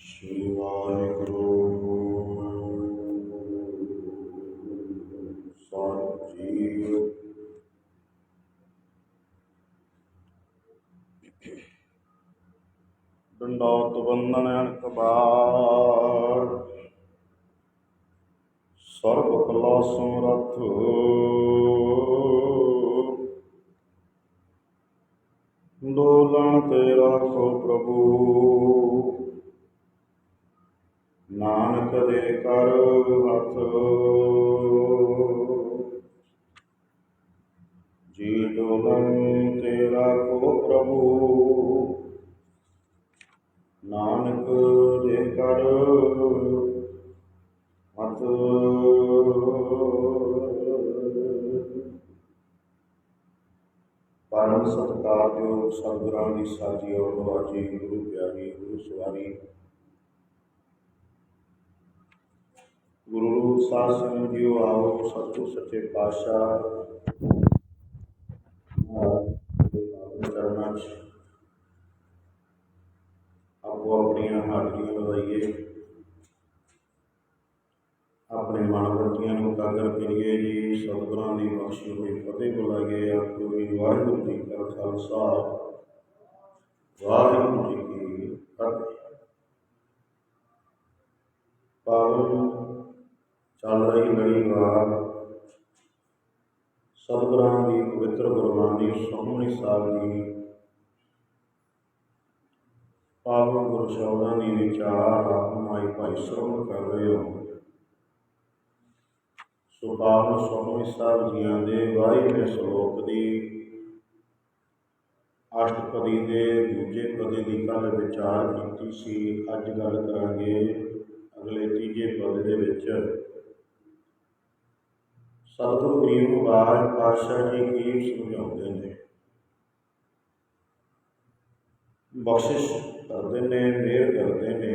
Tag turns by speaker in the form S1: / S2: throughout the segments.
S1: ਸ਼੍ਰੀ ਵਾਹਿਗੁਰੂ ਸਾਹਿਬ ਦੰਡੋਤ ਬੰਦਨ ਅਨਕਬਾਰ ਸਰਬ ਕਲਾ ਸਮਰੱਥ ਨਾਨਕ ਦੇ ਕਰ ਹੱਥ ਪਰਮ ਸਤਿਕਾਰਯੋਗ ਸਤਿਗੁਰਾਂ ਦੀ ਸਾਜੀ ਔਰ ਨਵਾਜੀ ਗੁਰੂ ਪਿਆਰੀ ਗੁਰੂ ਸਵਾਰੀ। ਗੁਰੂ ਸਾਹਿਬ ਸਿੰਘ ਜੀਓ ਆਓ, ਸਤਿਗੁਰ ਸੱਚੇ ਪਾਤਸ਼ਾਹ। ਦੇ ਚਰਨਾਂ 'ਚ ਆਪੋ ਆਪਣੀਆਂ ਹਾਜ਼ਰੀਆਂ ਲਵਾਈਏ ਆਪਣੇ ਮਨ ਵਰਤੀਆਂ ਨੂੰ ਕਾਗਰ ਕਰੀਏ ਜੀ। ਸਤਿਗੁਰਾਂ ਦੀ ਬਖਸ਼ੀ ਹੋਈ ਫਤਿਹ ਬੁਲਾਈਏ। ਆਪੋ ਵੀ ਵਾਹਿਗੁਰੂ ਜੀ ਕਾ ਖਾਲਸਾ। ਵਾਹਿਗੁਰੂ ਜੀ ਕੀ ਫਤਿਹ। ਪਾਵਨ ਚੱਲ ਰਹੀ ਲੜੀ ਵਾਰ ਸਤਿਗੁਰਾਂ ਦੀ ਪਵਿੱਤਰ ਗੁਰਬਾਣੀ ਸੋਹਣੀ ਸਾਹਿਬ ਦੀ। ਪਾਵਨ ਗੁਰੂ ਸ਼ਬਦਾਂ ਦੀ ਵਿਚਾਰ ਆਪ ਮਾਈ ਭਾਈ ਸਰਵਣ ਕਰ ਰਹੇ ਹੋ ਸੋ ਪਾਵਨ ਸੋਹਣੀ ਸਾਹਿਬ ਜੀਆਂ ਦੇ ਵਾਹਿਗੁਰੂ ਸ਼ਲੋਕ ਦੀ ਅਸ਼ਟਪਦੀ ਦੇ ਦੂਜੇ ਪਦੇ ਦੀ ਕੱਲ ਵਿਚਾਰ ਕੀਤੀ ਸੀ। ਅੱਜ ਗੱਲ ਕਰਾਂਗੇ ਅਗਲੇ ਤੀਜੇ ਪਦ ਦੇ ਵਿੱਚ। ਸਤਿਗੁਰੂ ਗਰੀਬ ਮਹਾਰਾਜ ਪਾਤਸ਼ਾਹ ਜੀ ਕੀ ਸਮਝਾਉਂਦੇ ਨੇ ਬਖਸ਼ਿਸ਼ ਕਰਦੇ ਨੇ ਮਿਹਰ ਕਰਦੇ ਨੇ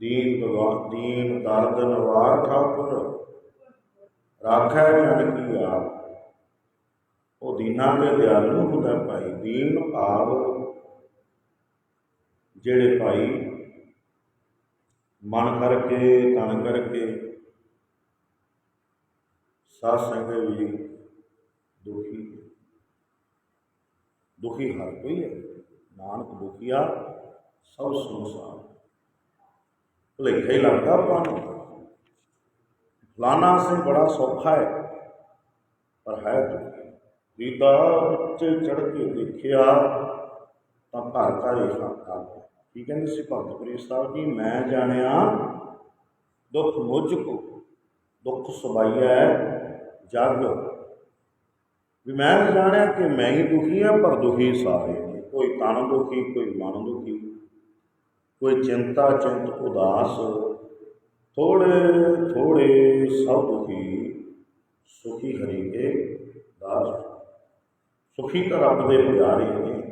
S1: ਦੀਨ ਭਗਵਾਨ, ਦੀਨ ਦਰਦ ਨਵਾਰ ਠਾਕੁਰ। ਰਾਖੈ ਜਨ ਕੀ ਆਪ। ਉਹ ਦੀਨਾ ਦੇ ਦਿਆਲੂ ਹੁੰਦਾ ਭਾਈ, ਦੀਨ ਆਪ। ਜਿਹੜੇ ਭਾਈ ਮਨ ਕਰਕੇ, ਤਨ ਕਰਕੇ ਸਾਧ ਸੰਗਤ ਵੀ ਦੁਖੀ ਦੁਖੀ ਹਰ ਕੋਈ ਹੈ। ਨਾਨਕ ਦੁਖੀਆ ਸਭ ਸੰਸਾਰ ਭੁਲੇਖਾ ਹੀ ਲੱਗਦਾ ਆਪਾਂ ਨੂੰ। ਫਲਾਣਾ ਸੇ ਬੜਾ ਸੌਖਾ ਹੈ, ਪਰ ਹੈ ਦੁਖੀ। ਰੀਤਾ ਉੱਤੇ ਚੜ ਕੇ ਦੇਖਿਆ ਤਾਂ ਘਰ ਘਰ ਇਹ ਖਾਤਾ ਕੀ ਕਹਿੰਦੇ ਸੀ ਭਗਤ ਪ੍ਰੀਤ ਸਾਹਿਬ ਜੀ? ਮੈਂ ਜਾਣਿਆ, ਦੁੱਖ ਮੁਝ ਕੋ, ਦੁੱਖ ਸੁਭਾਈਐ ਜਗ। ਵੀ ਮੈਂ ਜਾਣਿਆ ਕਿ ਮੈਂ ਹੀ ਦੁਖੀ ਹਾਂ, ਪਰ ਦੁਖੀ ਸਾਰੇ ਨੇ। ਕੋਈ ਤਨ ਦੁਖੀ, ਕੋਈ ਮਨ ਦੁਖੀ। ਕੋਈ ਚਿੰਤਾ ਚਿੰਤ ਉਦਾਸ, ਥੋੜੇ ਥੋੜੇ ਸਭ ਦੁਖੀ ਸੁਖੀ ਹਰੀ ਕੇ ਦਾਸ। ਸੁਖੀ ਤਾਂ ਰੱਬ ਦੇ ਪਿਆਰੇ ਨੇ।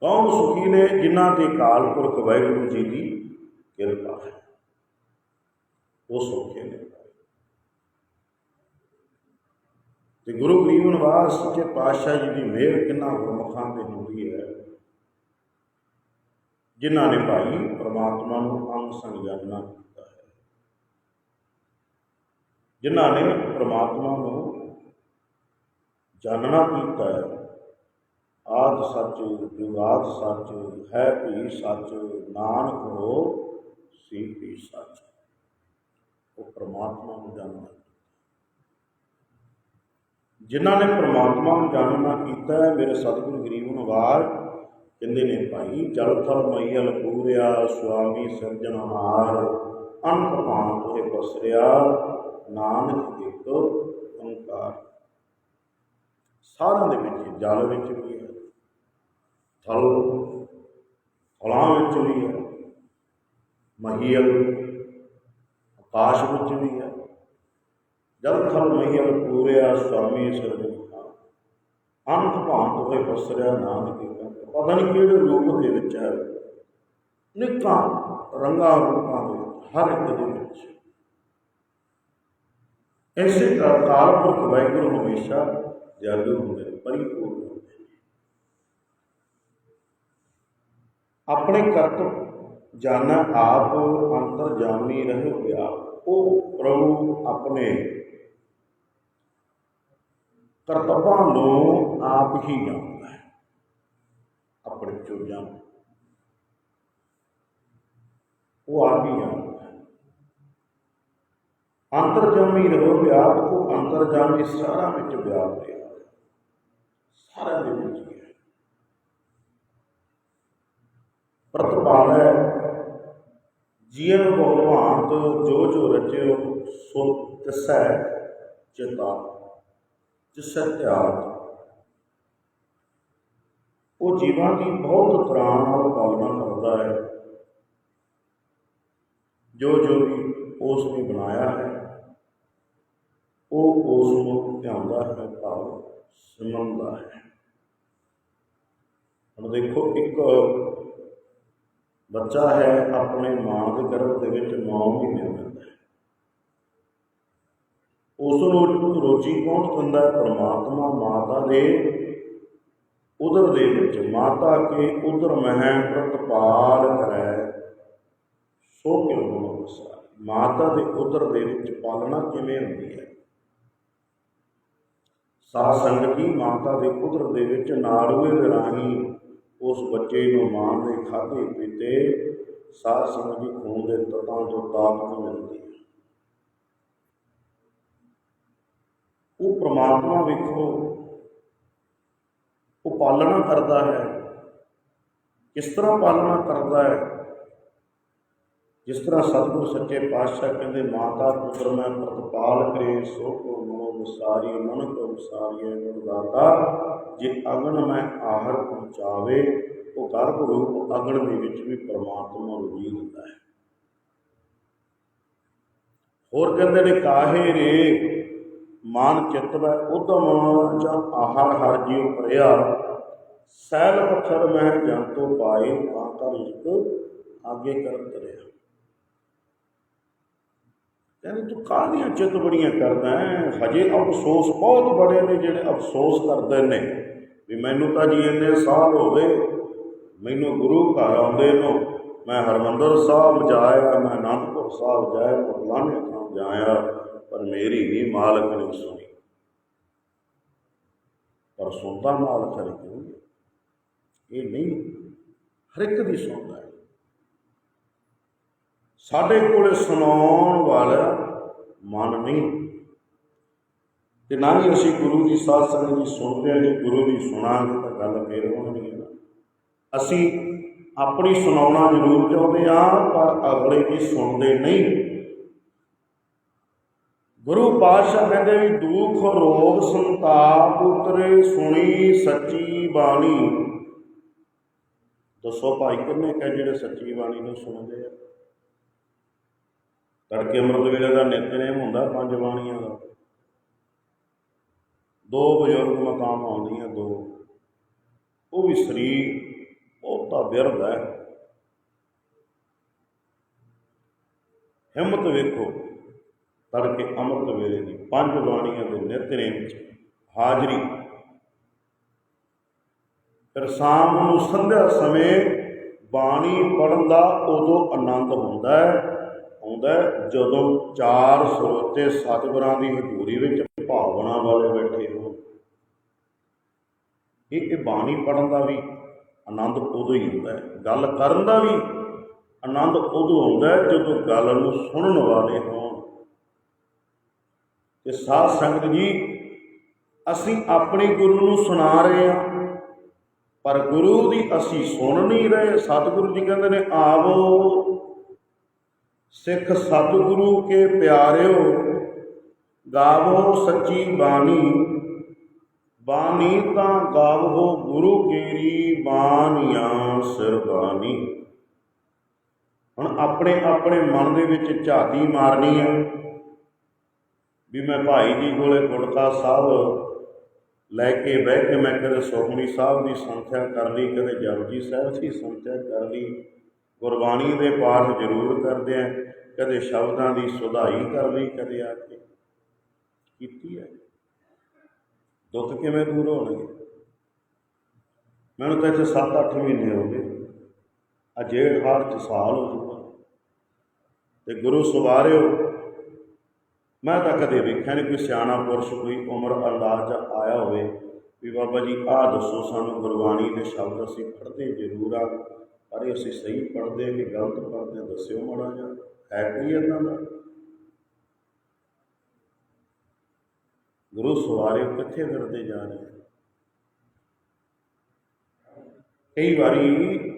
S1: ਕੌਣ ਸੁਖੀ ਨੇ ਜਿਨ੍ਹਾਂ ਤੇ ਕਾਲ ਪੁਰਖ ਵਾਹਿਗੁਰੂ ਜੀ ਦੀ ਕਿਰਪਾ ਹੈ? ਉਹ ਸੁਖੇ ਨੇ। ਤੇ ਗੁਰੂ ਗ੍ਰੀਵਨ ਨਿਵਾਸ ਸੱਚੇ ਪਾਤਸ਼ਾਹ ਜੀ ਦੀ ਮਿਹਰ ਕਿੰਨਾ ਗੁਰਮੁਖਾਂ ਤੇ ਹੁੰਦੀ ਹੈ। ਜਿਨ੍ਹਾਂ ਨੇ ਭਾਈ ਪ੍ਰਮਾਤਮਾ ਨੂੰ ਅੰਗ ਸੰਗ ਜਾਣਨਾ ਕੀਤਾ ਹੈ ਜਿਨ੍ਹਾਂ ਨੇ ਪ੍ਰਮਾਤਮਾ ਨੂੰ ਜਾਣਨਾ ਕੀਤਾ ਹੈ, ਆਦ ਸੱਚ ਜੁਗਾਦ ਸੱਚ, ਹੈ ਵੀ ਸੱਚ, ਨਾਨਕ ਹੋ ਸੀ ਹੀ ਸੱਚ ਉਹ ਪ੍ਰਮਾਤਮਾ ਨੂੰ ਜਾਣਦਾ ਹੈ। ਜਿਨ੍ਹਾਂ ਨੇ ਪ੍ਰਮਾਤਮਾ ਨੂੰ ਜਾਣਨਾ ਕੀਤਾ ਹੈ, ਮੇਰੇ ਸਤਿਗੁਰੂ ਗਰੀਬ ਨਵਾਜ ਕਹਿੰਦੇ ਨੇ ਭਾਈ, ਜਲ ਥਲ ਮਈਲ ਪੂਰਿਆ, ਸੁਆਮੀ ਸਿਰਜਣਹਾਰ ਅੰਤ ਭਾਂ ਤੋਏ ਬਸਰਿਆ ਨਾਨਕ ਇੱਕ ਓੰਕਾਰ। ਸਾਰਿਆਂ ਦੇ ਵਿੱਚ ਜਲ ਵਿੱਚ ਵੀ ਹੈ, ਥਲ ਫਲਾਂ ਵਿੱਚ ਵੀ ਹੈ ਮਹੀਲ ਆਕਾਸ਼ ਵਿੱਚ ਵੀ ਹੈ। ਜਲ ਥਲ ਮਹੀਲ ਪੂਰਿਆ, ਸੁਆਮੀ ਸਿਰਜਣਹਾਰ ਅੰਤ ਭਾਂਤ ਹੋਏ ਬਸਰਿਆ ਨਾਨਕ ਕੀ ਕੰਤ ਪਤਾ ਨਹੀਂ ਕਿਹੜੇ ਰੂਪ ਦੇ ਵਿੱਚ ਹੈ। ਨਿੱਕਾਂ ਰੰਗਾਂ ਰੂਪਾਂ ਦੇ ਹਰ ਇੱਕ ਦੇ ਵਿੱਚ। ਐਸੇ ਅਕਾਲ ਪੁਰਖ ਵਾਹਿਗੁਰੂ ਹਮੇਸ਼ਾ ਜਾਗੂ ਹੁੰਦੇ ਨੇ, ਪਰਿਪੂਰਨ ਹੁੰਦੇ ਨੇ। ਆਪਣੇ ਕਰਤਵ ਜਾਣਾ ਆਪ, ਅੰਤਰ ਜਾਮੀ ਰਹੇ ਗਿਆ, ਉਹ ਪ੍ਰਭੂ ਆਪਣੇ ਕਰਤੱਵਾਂ ਨੂੰ ਆਪ ਹੀ ਜਾਣਦਾ ਹੈ। ਆਪਣੇ ਚੋਜਾਂ ਨੂੰ ਉਹ ਆਪ ਹੀ ਜਾਣਦਾ ਹੈ। ਅੰਤਰਜਾਮੀ ਰਹੋ ਵਿਆਪ ਉਹ ਅੰਤਰਜਾਮੀ ਸਾਰਾ ਵਿੱਚ ਵਿਆਪ ਰਿਹਾ ਸਾਰਾ ਦੇ ਵਿੱਚ ਹੀ ਹੈ। ਪ੍ਰਤਪਾਲੈ ਭਗਵਾਨ ਜੋ ਜੋ ਰਚਿਓ ਸੋ ਤਿਸੈ ਚੇਤਾ। ਜਿਸੈ ਧਿਆਨ ਉਹ ਜੀਵਾਂ ਦੀ ਬਹੁਤ ਤਰ੍ਹਾਂ ਨਾਲ ਪਾਲਣਾ ਕਰਦਾ ਹੈ। ਜੋ ਜੋ ਵੀ ਉਸ ਨੇ ਬਣਾਇਆ ਹੈ, ਉਹ ਉਸ ਨੂੰ ਧਿਆਉਂਦਾ ਹੈ, ਭਾਵ ਸਿਮਰਦਾ ਹੈ। ਹੁਣ ਦੇਖੋ, ਇੱਕ ਬੱਚਾ ਹੈ, ਆਪਣੇ ਮਾਂ ਦੇ ਗਰਭ ਦੇ ਵਿੱਚ 9 ਮਹੀਨੇ ਰਹਿੰਦਾ ਹੈ। ਉਸ ਨੂੰ ਰੋਜੀ ਕੌਣ ਦਿੰਦਾ ਪਰਮਾਤਮਾ, ਮਾਤਾ ਦੇ ਉਦਰ ਦੇ ਵਿੱਚ। ਮਾਤਾ ਕੇ ਉਦਰ ਮਹਿ ਪ੍ਰਤਪਾਲ ਕਰੈ। ਸੋ ਕਿਉ ਗੁਣ ਵਸਾਈ ਮਾਤਾ ਦੇ ਉਦਰ ਦੇ ਵਿੱਚ ਪਾਲਣਾ ਕਿਵੇਂ ਹੁੰਦੀ ਹੈ? ਸਾਧ ਸੰਗਤ ਮਾਤਾ ਦੇ ਉਦਰ ਦੇ ਵਿੱਚ ਨਾਰੂਏ ਦੇ ਰਾਹੀਂ ਉਸ ਬੱਚੇ ਨੂੰ ਮਾਂ ਦੇ ਖਾਧੇ ਪੀਤੇ। ਸਾਧ ਸੰਗਤ ਖੂਨ ਦੇ ਤਤਾਂ ਤੋਂ ਤਾਕਤ ਮਿਲਦੀ ਹੈ ਉਹ ਪਰਮਾਤਮਾ ਵੇਖੋ, ਉਹ ਪਾਲਣਾ ਕਰਦਾ ਹੈ। ਕਿਸ ਤਰ੍ਹਾਂ ਪਾਲਣਾ ਕਰਦਾ ਹੈ? ਜਿਸ ਤਰ੍ਹਾਂ ਸਤਿਗੁਰ ਸੱਚੇ ਪਾਤਸ਼ਾਹ ਕਹਿੰਦੇ, ਮਾਤਾ, ਪੁੱਤਰ, ਮੈਂ ਪ੍ਰਤਪਾਲ ਕਰੇ, ਸੋ ਕੋ ਮਨੋ ਵਿਸਾਰੀ, ਮਨ ਕੋ ਵਿਸਾਰੀਏ ਗੁਰਦਾਤਾ। ਜੇ ਅਗਨ ਮੈਂ ਆਹਰ ਪਹੁੰਚਾਵੇ, ਉਹ ਗਰਭ ਰੂਪ ਅਗਨ ਦੇ ਵਿੱਚ ਵੀ ਪਰਮਾਤਮਾ ਨੂੰ ਜੀ ਦਿੰਦਾ ਹੈ। ਹੋਰ ਕਹਿੰਦੇ ਨੇ, ਕਾਹੇ ਰੇ? ਮਾਨ ਚਿੱਤ ਵੈ ਉਦਮ ਜਾਂ ਆਹਾਰ ਹਰ ਜੀਉ ਭਰਿਆ। ਸੈਲ ਪੱਥਰ ਮੈਂ ਜੰਤੋ ਪਾਏ, ਤਾਂ ਕਰ ਇੱਕ ਆਗੇ ਕਰ ਕਰਿਆ ਕਹਿੰਦੇ ਤੂੰ ਕਾਹਦੀਆਂ ਚਿੱਤ ਬੜੀਆਂ ਕਰਦਾ ਹੈ? ਹਜੇ ਅਫਸੋਸ ਬਹੁਤ ਬੜੇ ਨੇ ਜਿਹੜੇ ਅਫਸੋਸ ਕਰਦੇ ਨੇ। ਵੀ ਮੈਨੂੰ ਤਾਂ ਜੀ ਇੰਨੇ ਸਾਲ ਹੋ ਗਏ, ਮੈਨੂੰ ਗੁਰੂ ਘਰ ਆਉਂਦੇ ਨੂੰ। ਮੈਂ ਹਰਮੰਦਰ ਸਾਹਿਬ ਜਾਇਆ, ਮੈਂ ਅਨੰਦਪੁਰ ਸਾਹਿਬ ਜਾਇਆ ਫਲਾਣੇ ਥਾਂ ਜਾਇਆ। ਪਰ ਮੇਰੀ ਵੀ ਮਾਲਕ ਨੇ ਸੁਣੀ ਪਰ ਸੁਣਦਾ ਮਾਲਕ ਹਰ ਇੱਕ ਇਹ ਨਹੀਂ, ਹਰ ਇੱਕ ਦੀ ਸੁਣਦਾ ਹੈ। ਸਾਡੇ ਕੋਲੇ ਸੁਣਾਉਣ ਵਾਲਾ ਮਨ ਨਹੀਂ। ਤੇ ਨਾ ਹੀ ਅਸੀਂ ਗੁਰੂ ਦੀ ਸਾਧ ਸੰਗਤ ਦੀ ਸੁਣਦੇ ਹਾਂ, ਜੇ ਗੁਰੂ ਦੀ ਸੁਣਾਂਗੇ ਤਾਂ ਗੱਲ ਫੇਰ ਹੋਣੀ ਹੈ ਅਸੀਂ ਆਪਣੀ ਸੁਣਾਉਣਾ ਜ਼ਰੂਰ ਚਾਹੁੰਦੇ ਹਾਂ, ਪਰ ਅਗਲੇ ਦੀ ਸੁਣਦੇ ਨਹੀਂ। ਗੁਰੂ ਪਾਤਸ਼ਾਹ ਕਹਿੰਦੇ ਵੀ, ਦੁੱਖ, ਰੋਗ, ਸੰਤਾਪ ਉਤਰੇ, ਸੁਣੀ ਸੱਚੀ ਬਾਣੀ। ਦੱਸੋ ਭਾਈ, ਕਿੰਨੇ ਕਹ ਜਿਹੜੇ ਸੱਚੀ ਬਾਣੀ ਨੂੰ ਸੁਣਦੇ ਆ? ਤੜਕੇ ਅੰਮ੍ਰਿਤ ਵੇਲੇ ਦਾ ਨਿਤਨੇਮ ਹੁੰਦਾ, ਪੰਜ ਬਾਣੀਆਂ ਦਾ। ਦੋ ਬਜ਼ੁਰਗ ਮਕਾਮ ਆਉਂਦੀਆਂ ਦੋ। ਉਹ ਵੀ ਸਰੀਰ ਬਹੁਤਾ ਬਿਰਧ ਹੈ। ਹਿੰਮਤ ਵੇਖੋ ਤੜਕੇ ਅੰਮ੍ਰਿਤ ਵੇਲੇ ਦੀ ਪੰਜ ਬਾਣੀਆਂ ਦੇ ਨਿਤਨੇਮ ਵਿੱਚ ਹਾਜ਼ਰੀ। ਫਿਰ ਸ਼ਾਮ ਨੂੰ ਸੰਧਿਆ ਸਮੇਂ ਬਾਣੀ ਪੜਨ ਦਾ ਉਦੋਂ ਆਨੰਦ ਹੁੰਦਾ ਹੈ ਆਉਂਦਾ ਜਦੋਂ ਚਾਰ ਸਰੋਤੇ ਸਤਿਗੁਰਾਂ ਦੀ ਹਜ਼ੂਰੀ ਵਿੱਚ ਭਾਵਨਾ ਵਾਲੇ ਬੈਠੇ ਹੋ ਇਹ ਇਹ ਬਾਣੀ ਪੜਨ ਦਾ ਵੀ ਆਨੰਦ ਉਦੋਂ ਹੀ ਹੁੰਦਾ ਹੈ। ਗੱਲ ਕਰਨ ਦਾ ਵੀ ਆਨੰਦ ਉਦੋਂ ਆਉਂਦਾ ਜਦੋਂ ਗੱਲ ਨੂੰ ਸੁਣਨ ਵਾਲੇ ਹੋਣ। ਤੇ ਸਾਧ ਸੰਗਤ ਜੀ, ਅਸੀਂ ਆਪਣੇ ਗੁਰੂ ਨੂੰ ਸੁਣਾ ਰਹੇ ਹਾਂ, ਪਰ ਗੁਰੂ ਦੀ ਅਸੀਂ ਸੁਣ ਨਹੀਂ ਰਹੇ। ਸਤਿਗੁਰੂ ਜੀ ਕਹਿੰਦੇ ਨੇ, ਆਵੋ, ਸਿੱਖ ਸਤਿਗੁਰੂ ਕੇ ਪਿਆਰਿਓ, ਗਾਵੋ ਸੱਚੀ ਬਾਣੀ। ਬਾਣੀ ਤਾਂ ਗਾਵੋ ਗੁਰੂ ਕੇਰੀ ਬਾਣੀਆਂ ਸਰਬਾਣੀ। ਹੁਣ ਆਪਣੇ ਆਪਣੇ ਮਨ ਦੇ ਵਿੱਚ ਝਾਤੀ ਮਾਰਨੀ ਹੈ। ਵੀ ਮੈਂ ਭਾਈ ਜੀ ਕੋਲੇ ਗੁਰਕਾ ਸਾਹਿਬ ਲੈ ਕੇ ਬਹਿ ਕੇ ਮੈਂ ਕਦੇ ਸੁਖਮਨੀ ਸਾਹਿਬ ਦੀ ਸੰਥਿਆ ਕਰ ਲਈ, ਕਦੇ ਜਪਜੀ ਸਾਹਿਬ ਦੀ ਸੰਥਿਆ ਕਰ ਲਈ। ਗੁਰਬਾਣੀ ਦੇ ਪਾਠ ਜ਼ਰੂਰ ਕਰਦੇ ਆ, ਕਦੇ ਸ਼ਬਦਾਂ ਦੀ ਸੁਧਾਈ ਕਰ ਲਈ, ਕਦੇ ਆ ਕੇ ਕੀਤੀ ਹੈ। ਦੁੱਖ ਕਿਵੇਂ ਦੂਰ ਹੋਣਗੇ? ਮੈਨੂੰ ਤਾਂ ਇੱਥੇ 7-8 ਮਹੀਨੇ ਹੋ ਗਏ। ਆ ਜੇਠ ਹਾੜ ਚ ਸਾਲ ਹੋ ਜੂਗਾ ਤੇ ਗੁਰੂ ਸਵਾਰਿਓ ਮੈਂ ਤਾਂ ਕਦੇ ਵੇਖਿਆ ਨਹੀਂ ਕੋਈ ਸਿਆਣਾ ਪੁਰਸ਼, ਕੋਈ ਉਮਰ, ਅੰਦਾਜ਼ 'ਚ ਆਇਆ ਹੋਵੇ ਵੀ ਬਾਬਾ ਜੀ, ਆਹ ਦੱਸੋ ਸਾਨੂੰ ਗੁਰਬਾਣੀ ਦੇ ਸ਼ਬਦ ਅਸੀਂ ਪੜ੍ਹਦੇ ਜ਼ਰੂਰ ਆ, ਪਰ ਅਸੀਂ ਸਹੀ ਪੜ੍ਹਦੇ ਕਿ ਗਲਤ ਪੜ੍ਹਦੇ ਦੱਸਿਓ ਮਾੜਾ ਜਿਹਾ, ਹੈ ਕੋਈ ਇਦਾਂ ਦਾ? ਗੁਰੂ ਸਵਾਰੇ ਕਿੱਥੇ ਫਿਰਦੇ ਜਾ ਰਹੇ ਕਈ ਵਾਰੀ